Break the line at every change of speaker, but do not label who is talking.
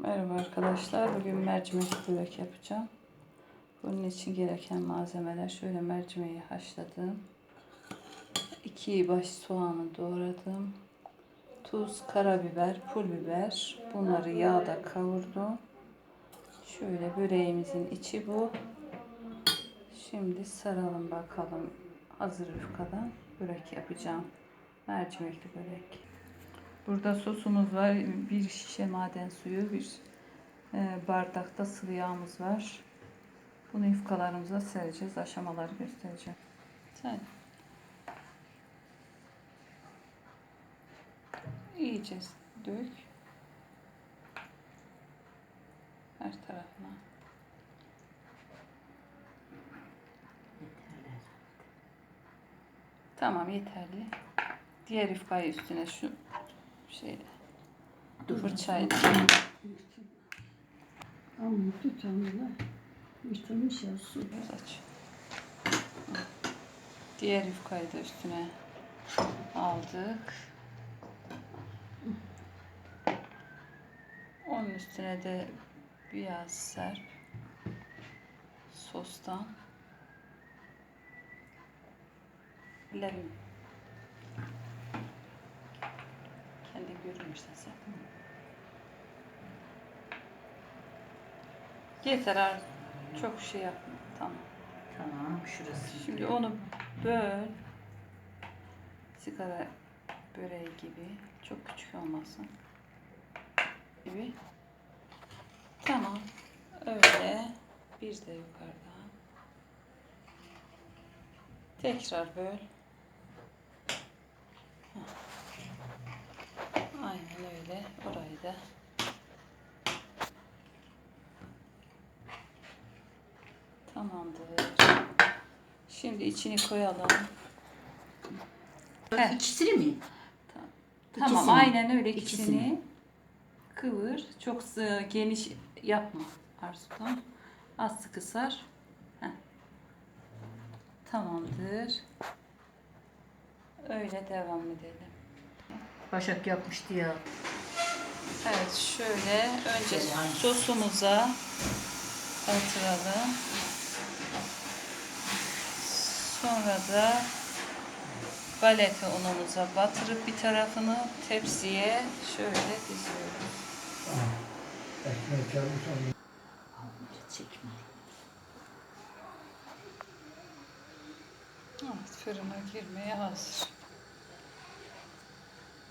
Merhaba arkadaşlar. Bugün mercimek börek yapacağım. Bunun için gereken malzemeler şöyle mercimeği haşladım. 2 baş soğanı doğradım. Tuz, karabiber, pul biber. Bunları yağda kavurdum. Şöyle böreğimizin içi bu. Şimdi saralım bakalım. Hazır yufkadan börek yapacağım. Mercimekli börek. Burada sosumuz var. Bir şişe maden suyu, bir e, bardakta sıvı yağımız var. Bunu yufkalarımıza sereceğiz. Aşamaları göstereceğim. Sen. İyice dök. Her tarafına. Tamam yeterli. Diğer yufkayı üstüne şu şeyle fırçayla.
Ama tutamına yırtılmış ya su.
Biraz aç. Diğer yufkayı da üstüne aldık. Onun üstüne de biraz serp. Sostan. Ellerim. Kendi görmüşsün sen. Yeter artık. Çok şey yapma. Tamam.
Tamam şurası.
Şimdi onu böl. Sigara böreği gibi. Çok küçük olmasın. Gibi. Tamam. Öyle. Bir de yukarıda. Tekrar böl. Heh. Aynen öyle. Orayı da. Tamamdır. Şimdi içini koyalım. Heh.
İkisini mi?
Tamam
İkisini.
aynen öyle ikisini,
İkisini.
kıvır. Çok geniş yapma Arzu'dan. Az sıkı sar. Heh. Tamamdır. Öyle devam edelim.
Başak yapmıştı ya.
Evet şöyle önce sosumuza batıralım. Sonra da galeta unumuza batırıp bir tarafını tepsiye şöyle diziyoruz.
Ekmek.
Evet, fırına girmeye hazır.